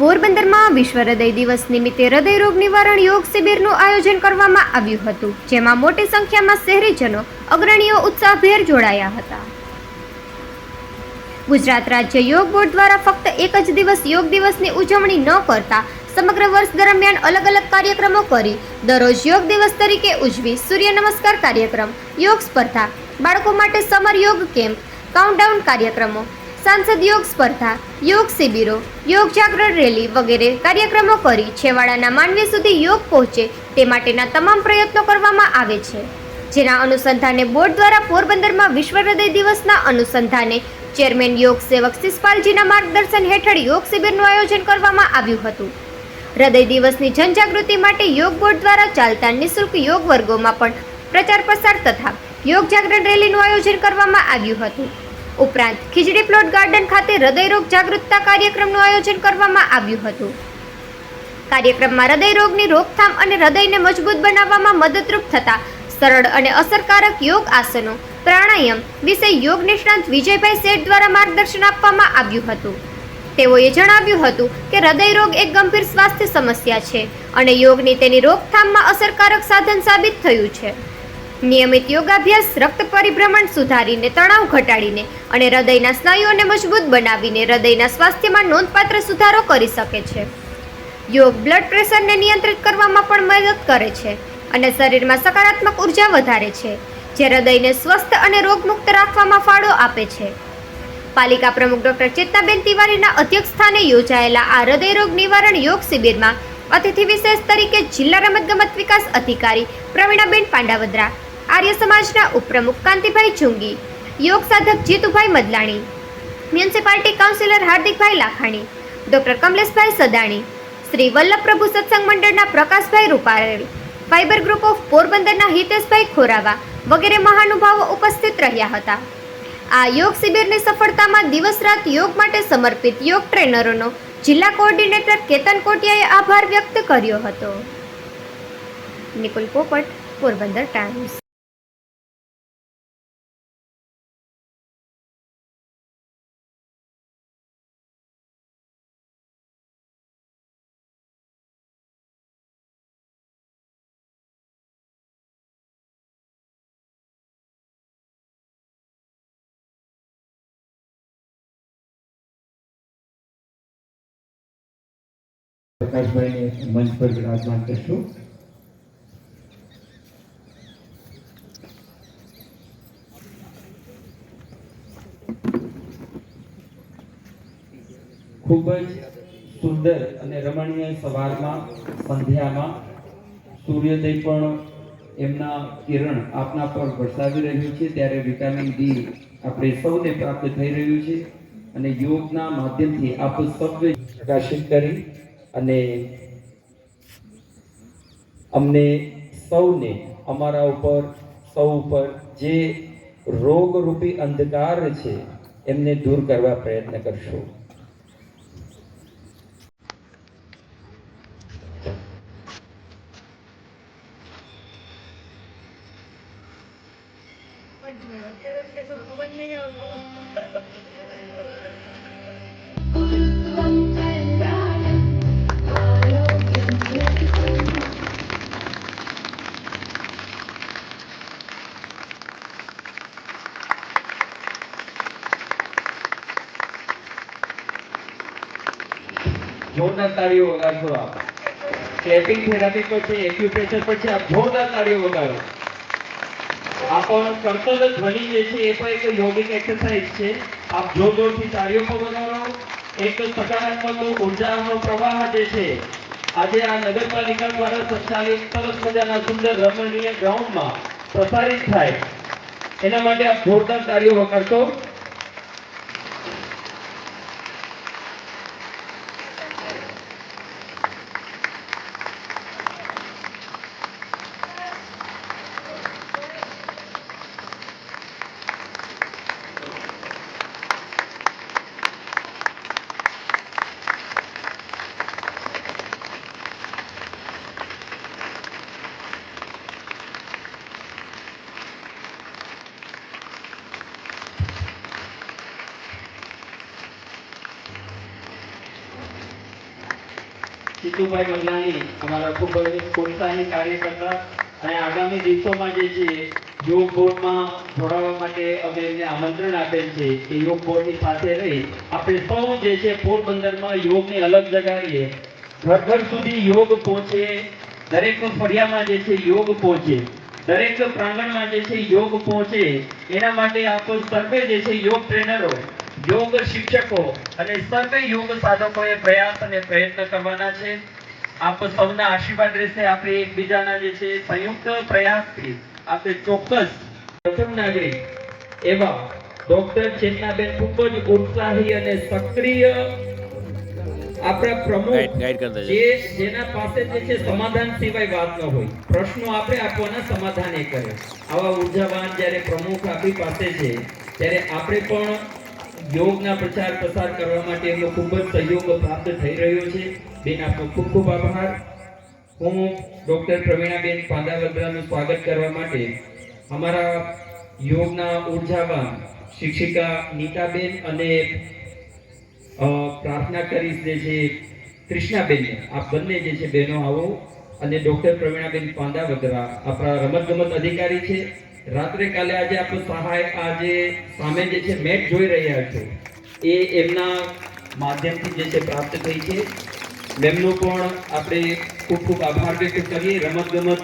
પોરબંદરમાં વિશ્વ હૃદય દિવસ નિમિત્તે હૃદય રોગ નિવારણ યોગ શિબિરનું આયોજન કરવામાં આવ્યું હતું, જેમાં મોટી સંખ્યામાં શહેરીજનો, અગ્રણીઓ ઉત્સાહભેર જોડાયા હતા. ગુજરાત રાજ્ય યોગ બોર્ડ દ્વારા ફક્ત એક જ દિવસ યોગ દિવસની ઉજવણી ન કરતા સમગ્ર વર્ષ દરમિયાન અલગ અલગ કાર્યક્રમો કરી, દરરોજ યોગ દિવસ તરીકે ઉજવી સૂર્ય નમસ્કાર કાર્યક્રમ, યોગ સ્પર્ધા, બાળકો માટે સમર યોગ કેમ્પ કાઉન્ટડાઉન કાર્યક્રમો સાંસદ યોગ સ્પર્ધા, યોગ શિબિરો, યોગ જાગરણ રેલી વગેરે કાર્યક્રમો કરી છેવાડાના માનવી સુધી યોગ પહોંચે તે માટેના તમામ પ્રયત્નો કરવામાં આવે છે. જેના અનુસંધાને બોર્ડ દ્વારા પોરબંદરમાં વિશ્વ હૃદય દિવસના અનુસંધાને ચેરમેન યોગ સેવક શિષપાલજીના માર્ગદર્શન હેઠળ યોગ શિબિરનું આયોજન કરવામાં આવ્યું હતું. હૃદય દિવસની જનજાગૃતિ માટે યોગ બોર્ડ દ્વારા ચાલતા નિઃશુલ્ક યોગ વર્ગોમાં પણ પ્રચાર પ્રસાર તથા યોગ જાગરણ રેલીનું આયોજન કરવામાં આવ્યું હતું. ઉપરાંત ખીજડી પ્લોટ ગાર્ડન ખાતે હૃદયરોગ જાગૃતતા કાર્યક્રમનું આયોજન કરવામાં આવ્યું હતું. કાર્યક્રમમાં હૃદયરોગની રોકથામ અને હૃદયને મજબૂત બનાવવામાં મદદરૂપ થતા સરળ અને અસરકારક યોગ આસનો, પ્રાણાયામ વિશે યોગ નિષ્ણાંત વિજયભાઈ શેઠ દ્વારા માર્ગદર્શન આપવામાં આવ્યું હતું. તેઓએ જણાવ્યું હતું કે હૃદયરોગ એક ગંભીર સ્વાસ્થ્ય સમસ્યા છે અને યોગની તેની રોકથામમાં અસરકારક સાધન સાબિત થયું છે. નિયમિત યોગાભ્યાસ, રક્ત પરિભ્રમણ સુધારીને, તણાવ ઘટાડીને અને હૃદયના સ્નાયુઓને મજબૂત બનાવીને હૃદયના સ્વાસ્થ્યમાં નોંધપાત્ર સુધારો કરી શકે છે. યોગ બ્લડ પ્રેશરને નિયંત્રિત કરવામાં પણ મદદ કરે છે અને શરીરમાં સકારાત્મક ઊર્જા વધારે છે, જે હૃદયને સ્વસ્થ અને રોગમુક્ત રાખવામાં ફાળો આપે છે. પાલિકા પ્રમુખ ડોક્ટર ચેતનાબેન તિવારીના અધ્યક્ષસ્થાને યોજાયેલા આ હૃદયરોગ નિવારણ યોગ શિબિરમાં અતિથિ વિશેષ તરીકે જિલ્લા રમતગમત વિકાસ અધિકારી પ્રવીણાબેન પાંડાવદ્રા આર્ય સમાજના ઉપપ્રમુખ કાંતિભાઈ ચુંગી યોગ સાધક Jitubhai Madlani, municipality councillor Hardikbhai Lakhani, doctor Kamleshbhai Sadani, Shri Vallabh Prabhu Satsang મંડળના Prakashbhai Ruparel, fibre group of પોરબંદરના હિતેશભાઈ ખોરાવા વગેરે મહાનુભાવો ઉપસ્થિત રહ્યા હતા. આ યોગ શિબિરની સફળતામાં દિવસ રાત યોગ માટે સમર્પિત યોગ ટ્રેનરોનો જિલ્લા કોઓર્ડિનેટર કેતન કોટિયાએ આભાર વ્યક્ત કર્યો હતો. નિકુલ પોપટ, પોરબંદર ટાઈમ્સ. પ્રકાશભાઈને મંચ પર વિરાજમાન કરશું. ખૂબ જ સુંદર અને રમણીય સવારમાં, સંધ્યામાં સૂર્યોદય પણ એમના કિરણ આપના પર વરસાવી રહ્યું છે. ત્યારે વિટામિન ડી આપણે સૌને પ્રાપ્ત થઈ રહ્યું છે અને યોગના માધ્યમથી આપ સૌએ પ્રકાશિત કરી અને અમને સૌને અમારા ઉપર, સૌ ઉપર જે રોગરૂપી અંધકાર છે, એમને દૂર કરવા પ્રયત્ન કરશો. જોરદાર તાળીઓ વગાડશો આપ. ક્લેપિંગ થેરાપી પર છે એક્યુપ્રેશર પર છે આપ જોરદાર તાળીઓ વગાડો. આ પણ કર્તવ્ય ધ્વનિ જે છે, એ પણ એક યોગિક એક્સરસાઇઝ છે. આપ જોર જોરથી તાળીઓ પણ વગાડો. એક સકારાત્મક ઉર્જાનો પ્રવાહ જે છે, આજે આ નગરપાલિકા દ્વારા સંચાલિત સરસ મજાના સુંદર રમણીય ગ્રાઉન્ડમાં પ્રસારિત થાય. એના માટે આપ જોરદાર તાળીઓ વગાડશો. જીતુભાઈ મંગલાની અમારા ખૂબ જ કાર્યકર્તા અને આગામી દિવસોમાં જે છે, યોગ બોર્ડમાં જોડાવા માટે અમે એમને આમંત્રણ આપેલ છે કે યોગ બોર્ડની સાથે રહી આપણે સૌ જે છે, પોરબંદરમાં યોગને અલગ જગાડીએ ઘર ઘર સુધી યોગ પહોંચે દરેક ફળિયામાં જે છે, યોગ પહોંચે. દરેક પ્રાંગણમાં જે છે, યોગ પહોંચે. એના માટે આપણે સર્વે જે છે, યોગ ટ્રેનરો યોગ શિક્ષકો અને સર્વે યોગ સાધકોએ પ્રયાસ અને પ્રયત્ન કરવાના છે. આપ સૌના આશીર્વાદ રહેશે. આપણે એકબીજાના જે છે સંયુક્ત પ્રયાસથી આપણે ચોક્કસ પ્રથમ નાગરિક એવા ડોક્ટર ચેતનાબેન ખૂબ જ ઉત્સાહી અને સક્રિય આપણા પ્રમુખ જે જેના પાસે જે છે સમાધાન સિવાય વાત ન હોય. પ્રશ્નો આપણે આપવાના સમાધાન એ કરે. આવા ઉર્જાવાન જ્યારે પ્રમુખ આપણી પાસે છે ત્યારે આપણે પણ યોગના પ્રચાર પ્રસાર કરવા માટે એમનો ખૂબ જ સહયોગ પ્રાપ્ત થઈ રહ્યો છે. બેન, આપનો ખૂબ ખૂબ આભાર. હું ડોક્ટર પ્રવીણાબેન પાંદાવદ્રાનું સ્વાગત કરવા માટે અમારા યોગના ઉર્જાવાન શિક્ષિકા નીતાબેન અને પ્રાર્થના કરીશ જે છે કૃષ્ણાબેન આ બંને જે છે બહેનો આવો. અને ડોક્ટર પ્રવીણાબેન પાંદાવદરા આપણા રમતગમત અધિકારી છે. રાત્રે કાલે આજે આપણો સહાયક આજે સામે જે છે મેચ જોઈ રહ્યા છે, એ એમના માધ્યમથી જે છે પ્રાપ્ત થઈ છે. મેમનો પણ આપણે ખૂબ ખૂબ આભાર વ્યક્ત કરીએ. રમતગમત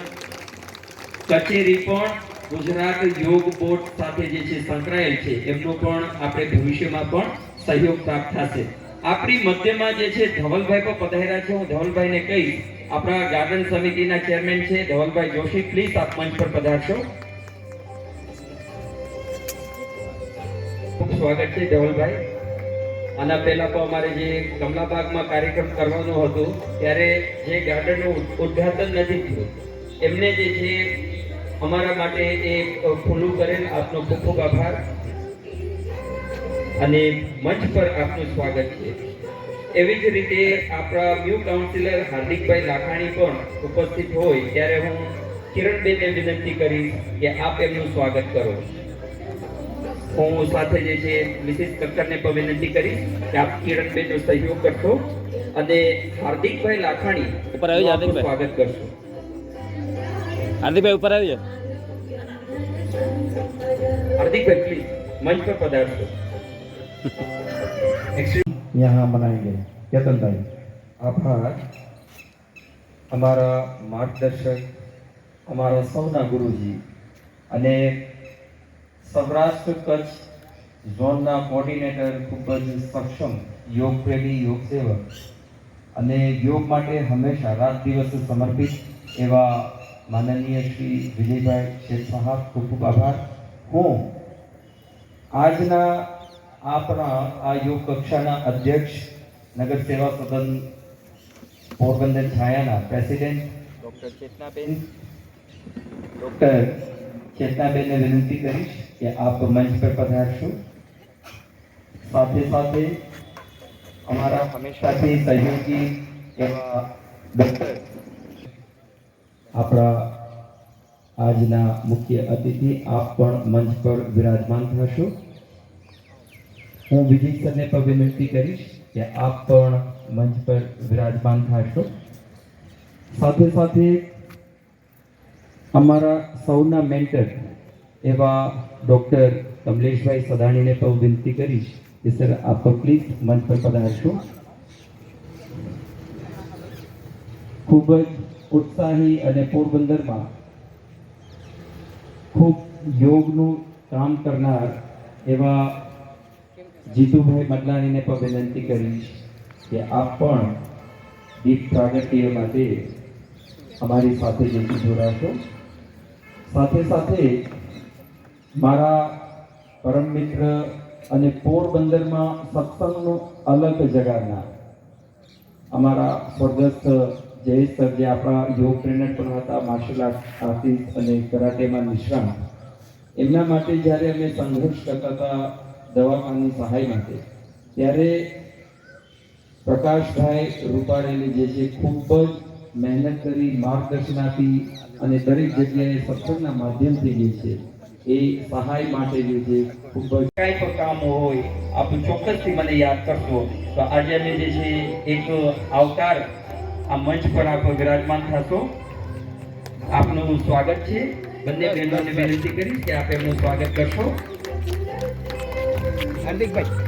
કચેરી પણ ગુજરાત યોગ બોર્ડ સાથે જે છે સંકળાયેલ છે. એમનો પણ આપણે ભવિષ્યમાં પણ સહયોગ પ્રાપ્ત થશે. આપણી મધ્યમાં જે છે ધવલભાઈ પણ પધાર્યા છે. હું ધવલભાઈને કહીશ, આપણા ગાર્ડન સમિતિના ચેરમેન છે ધવલભાઈ જોશી. પ્લીઝ આપ મંચ પર પધારશો. સ્વાગત છે ધવલભાઈ. આના પહેલા પણ અમારે જે કમલાબાગમાં કાર્યક્રમ કરવાનો હતો, ત્યારે જે ગાર્ડનનું ઉદ્ઘાટન નથી થયું. એમને જે છે, અમારા માટે એ ખુલ્લું કરેલ આપનો ખૂબ ખૂબ આભાર. અને મંચ પર આપનું સ્વાગત છે. એવી જ રીતે આપણા ન્યૂ કાઉન્સિલર હાર્દિકભાઈ લાખાણી પણ ઉપસ્થિત હોય, ત્યારે હું કિરણબેનને વિનંતી કરીશ કે આપ એમનું સ્વાગત કરો. હું સાથે જે છે મિસિસ કક્કરને પણ વિનંતી કરીશ કે આપ કિરણબેનનો સહયોગ કરશો અને હાર્દિકભાઈ લાખાણી ઉપર આવી જાઓ, આપનું હાર્દિકભાઈ. સ્વાગત કરશો હાર્દિકભાઈ ઉપર આવી જાઓ हार्दिक भाई प्लीज मंच पर पधारशो यहाँ मनाएंगे केतन भाई આભાર અમારા માર્ગદર્શક અમારા સૌના ગુરુજી અને સૌરાષ્ટ્ર કચ્છ ઝોનના કોર્ડિનેટર ખૂબ જ સક્ષમ યોગ પ્રેમી યોગ સેવક. અને યોગ માટે હંમેશા રાત દિવસ સમર્પિત એવા માનનીય શ્રી વિજયભાઈ શેઠ સાહેબ ખૂબ ખૂબ આભાર. હું આજના આપણા આ યોગ કક્ષાના અધ્યક્ષ નગર સેવા સદન પોરબંદર છાયાના પ્રેસિડેન્ટ ડૉક્ટર ચેતનાબેન ડૉક્ટર ચેતનાબેનને વિનંતી કરીશ કે આપ મંચ પર પધારશો. સાથે સાથે અમારા હંમેશાથી સહયોગી એવા ડૉક્ટર, આપણા આજના મુખ્ય અતિથિ, આપ પણ મંચ પર વિરાજમાન થશો. હું વિજય સરને પણ વિનંતી કરીશ કે આપ પણ મંચ પર વિરાજમાન થશો. સાથે સાથે અમારા સૌના મેન્ટર એવા ડૉક્ટર કમલેશભાઈ સદાણીને પણ વિનંતી કરીશ કે સર, આપ પણ પ્લીઝ મંચ પર પધારશો. ખૂબ જ ઉત્સાહી અને પોરબંદરમાં ખૂબ યોગનું કામ કરનાર એવા જીતુભાઈ મતલાણીને પણ વિનંતી કરીશ કે આપ પણ દીપ પ્રાગટ્ય માટે અમારી સાથે જેથી જોડાશો. સાથે સાથે મારા પરમ મિત્ર અને પોરબંદરમાં સત્સંગનું અલગ જગાડનાર, અમારા સ્વર્ગસ્થ જયેશ સર જે આપણા યોગ ટ્રેનર પણ હતા માર્શલ આર્ટ આર્ટિસ્ટ અને કરાટેમાં નિષ્ણાંત. એમના માટે જ્યારે અમે સંઘર્ષ કરતા હતા દવાખાની સહાય માટે, ત્યારે પ્રકાશભાઈ રૂપાણીની જે છે ખૂબ જ મહેનત કરી માર્ગદર્શન આપી અને દરેક જગ્યાએ સત્સંગના માધ્યમથી જે છે એ સહાય માટે જે છે ખૂબ જ કાંઈ પણ કામ હોય આપ ચોક્કસથી મને યાદ કરશો. તો આજે અમે જે છે એક આવકાર આ મંચ પર આપ વિરાજમાન થશો. આપનું સ્વાગત છે. બંને બહેનોને વિનંતી કરીશ કે આપ એમનું સ્વાગત કરશો. હાર્દિકભાઈ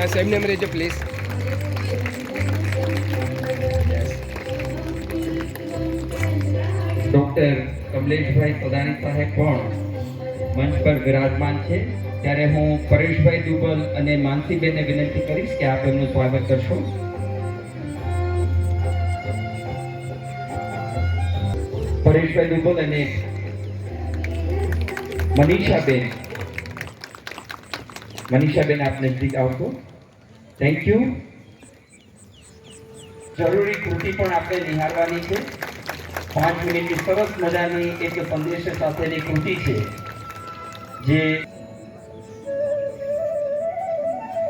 યસ એમને એમ રહેજો પ્લીઝ ડોક્ટર કમલેશભાઈ સદાની સાહેબ પણ મંચ પર વિરાજમાન છે. ત્યારે હું પરેશભાઈ દુબલ અને માનસીબેનને વિનંતી કરીશ કે આપ એમનું સ્વાગત કરશો. પરેશભાઈ દુબલ અને મનીષાબેન. મનીષાબેન આપ નજીક આવશો. થેન્ક યુ જરૂરી કૃતિ પણ આપણે નિહાળવાની છે. પાંચ મિનિટની સરસ મજાની એક સંદેશ સાથેની કૃતિ છે, જે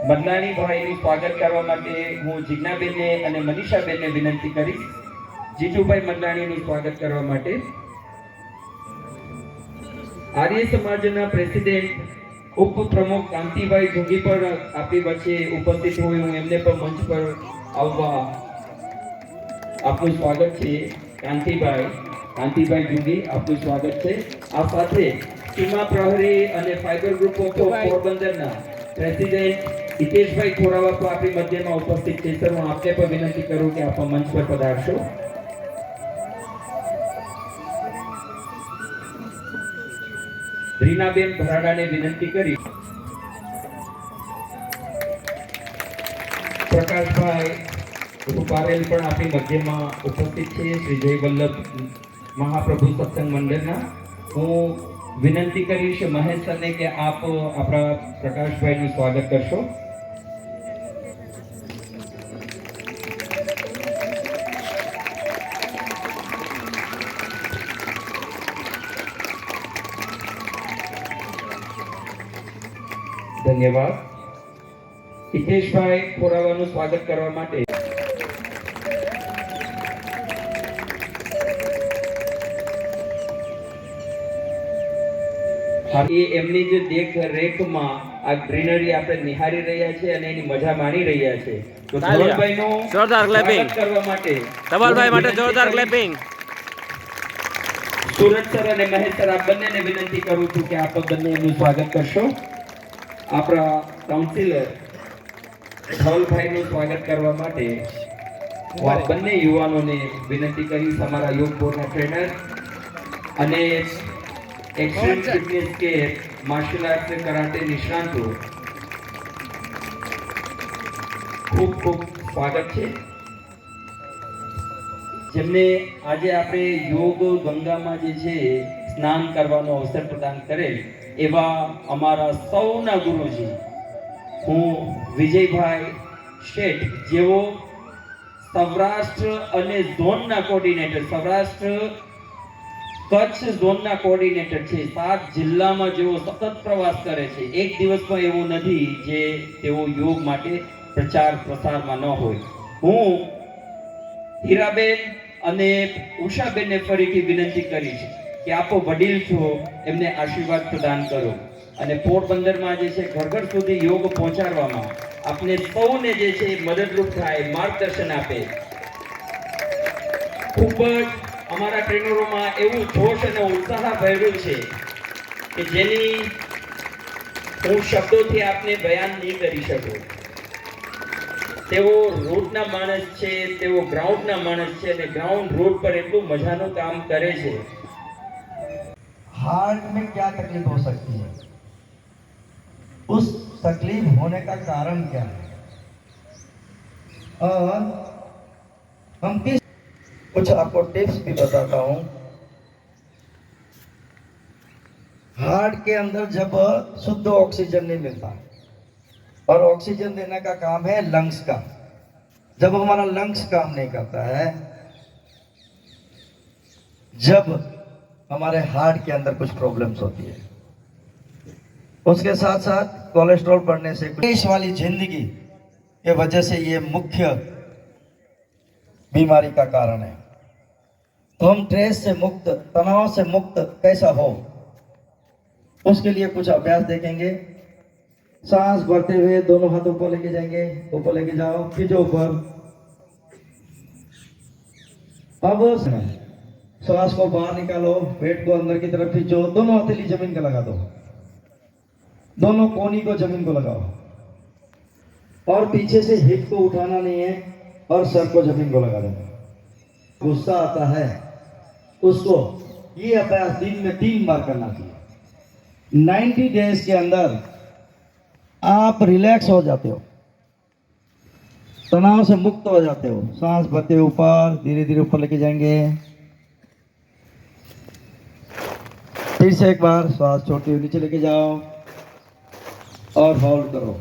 મદનાની ભાઈનું સ્વાગત કરવા માટે હું જીજ્ઞાબેનને અને મનીષાબેનને વિનંતી કરીશ. જીજુભાઈ મદનાણીનું સ્વાગત કરવા માટે. આર્ય સમાજના પ્રેસિડેન્ટ ઉપપ્રમુખ કાંતિભાઈ જોગી પણ આપણી વચ્ચે ઉપસ્થિત હોય હું એમને પણ મંચ પર આવવા આપનું સ્વાગત છે. કાંતિભાઈ કાંતિભાઈ જુગી આપનું સ્વાગત છે. આ સાથે સીમા પ્રહરી અને ફાઈબર ગ્રુપ ઓફ પોરબંદરના પ્રેસિડેન્ટ હિતેશભાઈ ખોરાવા પણ આપણી મધ્યમાં ઉપસ્થિત છે. સર હું આપને પણ વિનંતી કરું કે આપ મંચ પર પધારશો. રીનાબેન ભરાડાને વિનંતી કરી. પ્રકાશભાઈ રૂપારેલ પણ આપણી મધ્યમાં ઉપસ્થિત છે. શ્રી જય વલ્લભ મહાપ્રભુ સત્સંગ મંડળના. હું વિનંતી કરીશ મહેશ સરને કે આપ આપણા પ્રકાશભાઈનું સ્વાગત કરશો. ધન્યવાદ. હિતેશભાઈ ખોરાવાનું સ્વાગત કરવા માટે. એમની જે દેખરેખમાં આ ગ્રીનરી આપણે નિહાળી રહ્યા છે અને એની મજા માણી રહ્યા છે. તો ધવલભાઈ નું જોરદાર ક્લેપિંગ કરવા માટે. ધવલભાઈ માટે જોરદાર ક્લેપિંગ સુરત સર અને મહેશ સર આ બંનેને વિનંતી કરું છું કે આપ બંને એમનું સ્વાગત કરશો. આપણા કાઉન્સિલર ધવલભાઈનું સ્વાગત કરવા માટે બંને યુવાનોને વિનંતી કરી અમારા યોગ બોર્ડના ટ્રેનર અને એક્સટ્રીમ ફિટનેસ કે માર્શલ આર્ટ કરાટે નિષ્ણાંતો. ખૂબ ખૂબ સ્વાગત છે. જેમને આજે આપણે યોગ ગંગામાં જે છે સ્નાન કરવાનો અવસર પ્રદાન કરેલ. એવા અમારા સૌના ગુરુજી. હું વિજયભાઈ શેઠ જેઓ સૌરાષ્ટ્ર અને ઝોનના કોર્ડિનેટર સૌરાષ્ટ્ર કચ્છ ઝોનના કોર્ડિનેટર છે. સાત જિલ્લામાં જેઓ સતત પ્રવાસ કરે છે. એક દિવસ પણ એવું નથી જે તેઓ યોગ માટે પ્રચાર પ્રસારમાં ન હોય. હું હીરાબેન અને ઉષાબેનને ફરીથી વિનંતી કરીશ. કે આપો વડીલ છો, એમને આશીર્વાદ પ્રદાન કરો. અને પોરબંદરમાં જે છે ઘર ઘર સુધી યોગ પહોંચાડવામાં આપને સૌને જે છે મદદરૂપ થાય, માર્ગદર્શન આપે. ખૂબ જ અમારા ટ્રેનરોમાં એવું જોશ અને ઉત્સાહ ભરેલું છે કે જેની હું શબ્દોથી આપને બયાન નહીં કરી શકું. તેઓ રોડના માણસ છે, તેઓ ગ્રાઉન્ડના માણસ છે અને ગ્રાઉન્ડ રોડ પર એટલું મજાનું કામ કરે છે. हार्ट में क्या तकलीफ़ हो सकती है? उस तकलीफ़ होने का कारण क्या है? और हम किस कुछ आपको टिप्स भी बताता हूँ। हार्ट के अंदर जब शुद्ध ऑक्सीजन नहीं मिलता, और ऑक्सीजन देने का काम है लंग्स का। जब हमारा लंग्स काम नहीं करता है, जब हमारे हार्ट के अंदर कुछ प्रॉब्लम्स होती है। उसके साथ साथ कोलेस्ट्रॉल बढ़ने से देश वाली ज़िंदगी के वजह से ये मुख्य बीमारी का कारण है। तो हम स्ट्रेस से मुक्त, तनाव से मुक्त कैसा हो, उसके लिए कुछ अभ्यास देखेंगे। सांस भरते हुए दोनों हाथों को लेके जाएँगे, ऊपर लेके जाओ, खींचो ऊपर। अब श्वास को बाहर निकालो, पेट को अंदर की तरफ़ खींचो, दोनों हथेली ज़मीन का लगा दो। दोनों कोनी को ज़मीन को लगाओ। और पीछे से हिप को उठाना नहीं है और सर को ज़मीन को लगा देना गुस्सा आता है। उसको ये अभ्यास दिन में तीन बार करना चाहिए। 90 डेज़ के अंदर आप रिलैक्स हो जाते हो। तनाव से मुक्त हो जाते हो। सांस भरते ऊपर धीरे धीरे ऊपर लेके जाएँगे। फिर से एक बार श्वास छोड़ते हुए नीचे लेके जाओ और होल्ड करो।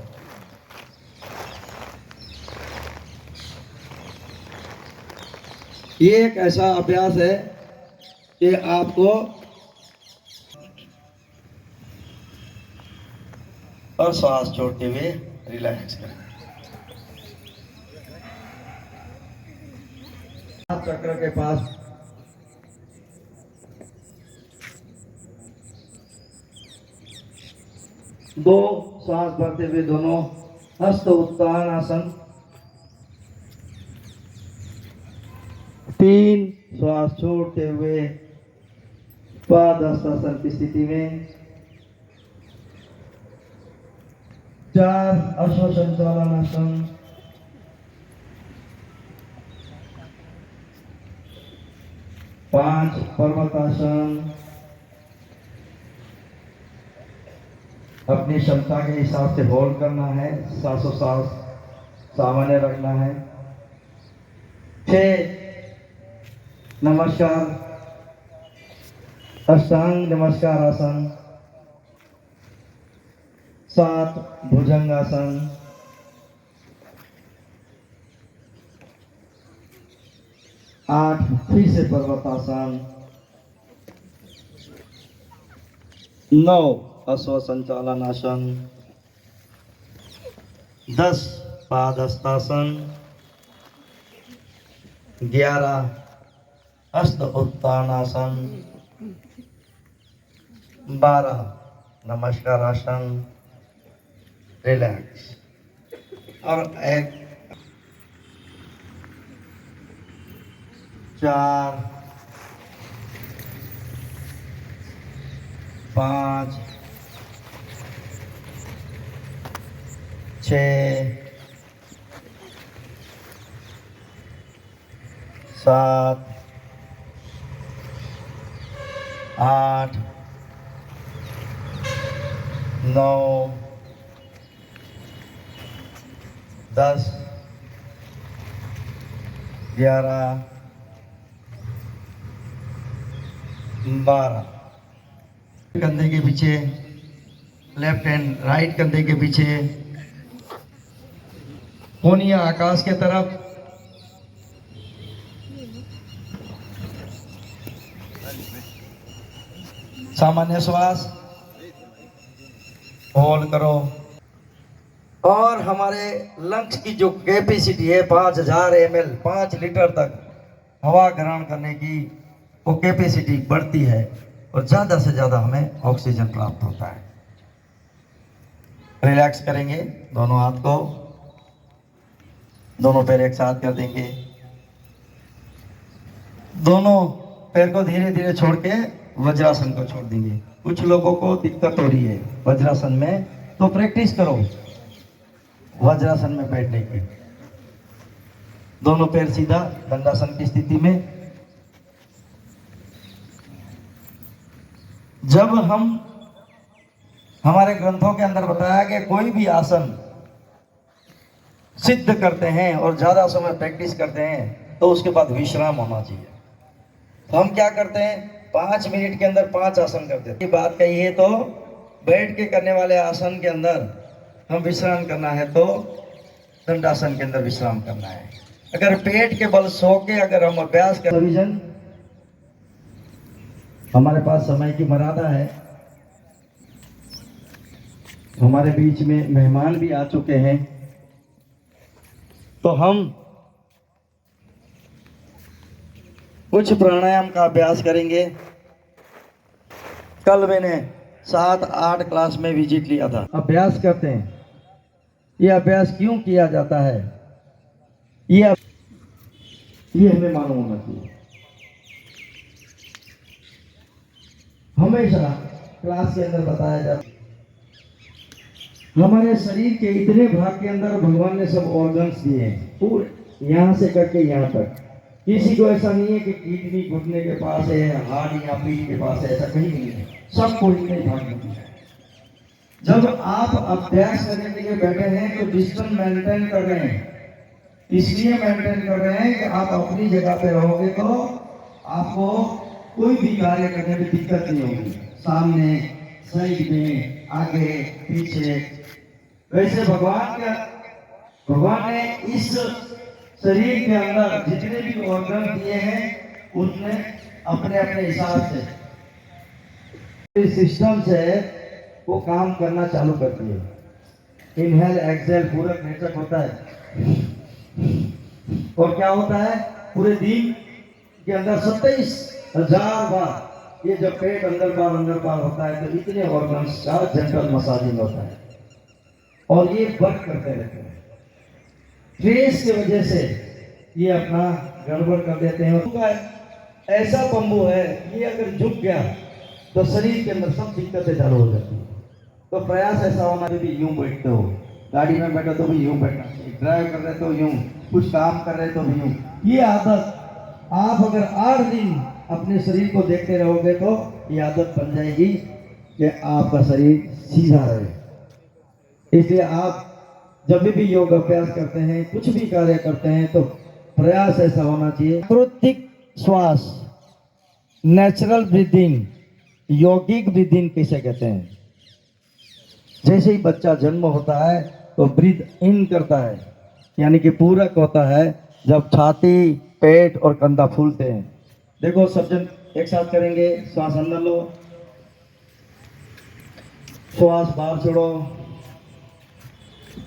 ये एक ऐसा अभ्यास है कि आपको और श्वास छोड़ते हुए रिलैक्स करें चक्र के पास दो श्वास भरते हुए दोनों हस्त उत्तान आसन तीन श्वास छोड़ते हुए पाद हस्तासन की स्थिति में चार अश्व संचालन आसन पाँच पर्वतासन अपनी क्षमता के हिसाब से होल्ड करना है, सांसों सांस सामान्य रखना है। छह, नमस्कार। अष्टांग, नमस्कार, आसन। सात भुजंग आसन आठ, फिर से पर्वतासन। नौ अश्व संचालन आसन दस पादस्तासन ग्यारह हस्त उत्तानासन बारह नमस्कार आसन रिलैक्स। और एक, चार, पाँच छ सात, आठ, नौ, दस, ग्यारह, बारह। कंधे के पीछे, लेफ़्ट हैंड, राइट कंधे के पीछे। कोनिया आकाश के तरफ़। सामान्य श्वास। होल्ड करो। और हमारे लंग्स की जो कैपेसिटी है, पाँच हज़ार एम एल पाँच लीटर तक हवा ग्रहण करने की वो कैपेसिटी बढ़ती है और ज़्यादा से ज़्यादा हमें ऑक्सीजन प्राप्त होता है। रिलैक्स करेंगे दोनों हाथ को। दोनों पैर एक साथ कर देंगे। दोनों पैर को धीरे धीरे छोड़ के वज्रासन को छोड़ देंगे। कुछ लोगों को दिक्कत हो रही है वज्रासन में तो प्रैक्टिस करो। वज्रासन में बैठने की। दोनों पैर सीधा दंडासन की स्थिति में। जब हम, हमारे ग्रंथों के अंदर बताया कि कोई भी आसन सिद्ध करते हैं और ज़्यादा समय प्रैक्टिस करते हैं तो उसके बाद विश्राम होना चाहिए। तो हम क्या करते हैं? पाँच मिनट के अंदर पाँच आसन करते हैं। बात कही है तो बैठ के करने वाले आसन के अंदर हम विश्राम करना है तो दंडासन के अंदर विश्राम करना है। अगर पेट के बल सो के अगर हम अभ्यास कर विजन हमारे पास समय की मर्यादा है। हमारे बीच में मेहमान भी आ चुके हैं। तो हम कुछ प्राणायाम का अभ्यास करेंगे। कल मैंने सात, आठ क्लास में विज़िट लिया था। अभ्यास करते हैं। ये अभ्यास क्यों किया जाता है? ये ये हमें मालूम होना चाहिए। हमेशा क्लास के अंदर बताया जाता हमारे शरीर के इतने भाग के अंदर भगवान ने सब ऑर्गन्स दिए हैं। पूरे। यहाँ से करके यहाँ तक। किसी को ऐसा नहीं है कि किडनी घुटने के पास है हार्ट या पीठ के पास है, ऐसा कहीं नहीं है। सबको इतने भाग में है। जब आप अभ्यास करने के लिए बैठे हैं तो डिस्टेंस मेंटेन कर रहे हैं इसलिए मेंटेन कर रहे हैं कि आप अपनी जगह पे रहोगे तो आपको कोई भी कार्य करने में दिक्कत नहीं होगी। सामने साइड में आगे, पीछे। वैसे भगवान का, भगवान ने इस शरीर के अंदर जितने भी ऑर्गन दिए हैं उसने अपने अपने हिसाब से सिस्टम से वो काम करना चालू करती है इनहेल एक्सेल पूरा नेचक होता है। और क्या होता है? पूरे दिन के अंदर सत्ताईस हज़ार बार ये जब पेट अंदर बार अंदर बार होता है तो इतने ऑर्गन्स का जनरल मसाजिंग होता है। और ये वर्क करते रहते हैं। स्ट्रेस की वजह से ये अपना गड़बड़ कर देते हैं। ऐसा बम्बू है, ये अगर झुक गया तो शरीर के अंदर सब दिक्कतें चालू हो जाती हैं। तो प्रयास ऐसा होना भी यूँ बैठते हो गाड़ी में बैठो तो भी यूँ बैठना चाहिए। ड्राइव कर रहे तो यूँ, कुछ काम कर रहे तो भी यूँ। ये आदत आप अगर आठ दिन अपने शरीर को देखते रहोगे तो ये आदत बन जाएगी कि आपका शरीर सीधा रहे। इसलिए आप जब भी योग अभ्यास करते हैं, कुछ भी कार्य करते हैं तो प्रयास ऐसा होना चाहिए। प्राकृतिक श्वास नेचुरल ब्रीदिंग यौगिक ब्रीदिंग किसे कहते हैं? जैसे ही बच्चा जन्म होता है तो ब्रीद इन करता है। यानी कि पूरक होता है, जब छाती, पेट और कंधा फूलते हैं। देखो सब जन एक साथ करेंगे। श्वास अंदर लो। श्वास बाहर छोड़ो।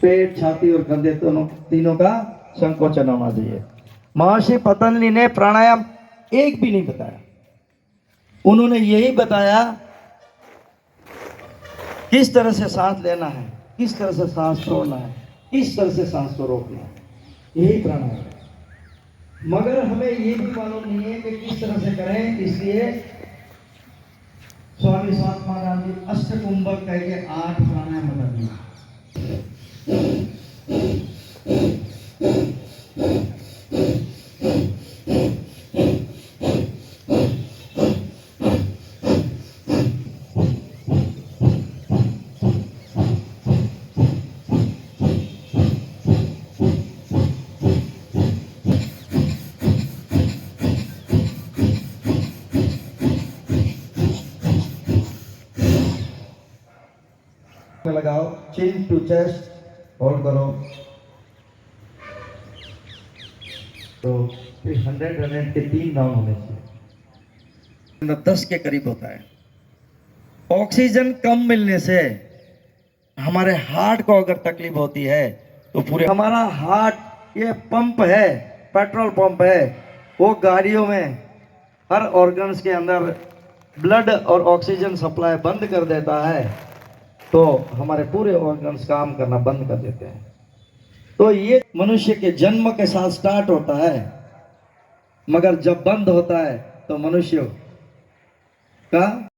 पेट, छाती और कंधे दोनों तीनों का संकोचन होना चाहिए। महर्षि पतंजलि ने प्राणायाम एक भी नहीं बताया। उन्होंने यही बताया किस तरह से सांस लेना है, किस तरह से सांस छोड़ना है, किस तरह से सांस को रोकना है। यही प्राणायाम मगर हमें ये भी मालूम नहीं है कि किस तरह से करें, इसलिए स्वामी स्वात्मानंद जी अष्टकुंभक कह के आठ प्राणायाम बता दिया लगाओ चिन टू चेस्ट होल्ड करो। तो फिर हंड्रेड हंड्रेड के तीन राउंड होने चाहिए। दस के करीब होता है। ऑक्सीजन कम मिलने से हमारे हार्ट को अगर तकलीफ़ होती है तो पूरे हमारा हार्ट ये पंप है पेट्रोल पंप है वो गाड़ियों में हर ऑर्गन्स के अंदर ब्लड और ऑक्सीजन सप्लाई बंद कर देता है। तो हमारे पूरे ऑर्गन्स काम करना बंद कर देते हैं। तो ये मनुष्य के जन्म के साथ स्टार्ट होता है। मगर जब बंद होता है तो मनुष्य का